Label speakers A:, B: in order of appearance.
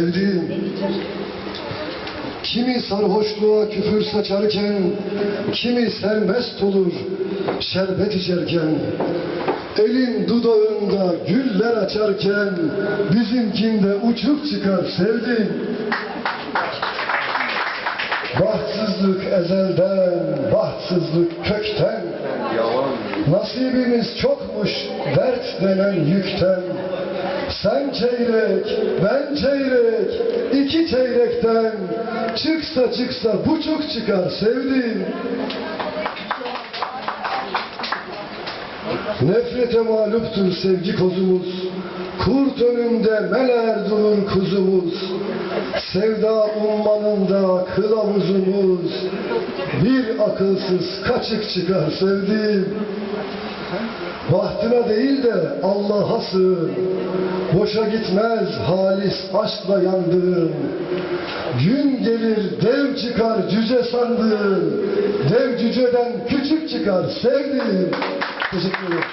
A: Sevdiğim, kimi sarhoşluğa küfür saçarken, kimi sermest olur şerbet içerken, elin dudağında güller açarken, bizimkinde uçuk çıkar sevdiğim. Bahtsızlık ezelden, bahtsızlık kökten, Nasibimiz çokmuş dert denen yükten. Sen çeyrek, ben çeyrek, iki çeyrekten çıksa çıksa buçuk çıkar sevdiğim. Nefrete mağluptur sevgi kozumuz. Kurt önünde meler durur kuzumuz. Sevda ummanında kılavuzumuz. Bir akılsız kaçık çıkar sevdiğim. Bahtına değil de Allah'a sığın. Boşa gitmez halis aşkla yandığın. Gün gelir dev çıkar cüce sandığın. Dev cüceden küçük çıkar sevdiğim. Teşekkür ederim.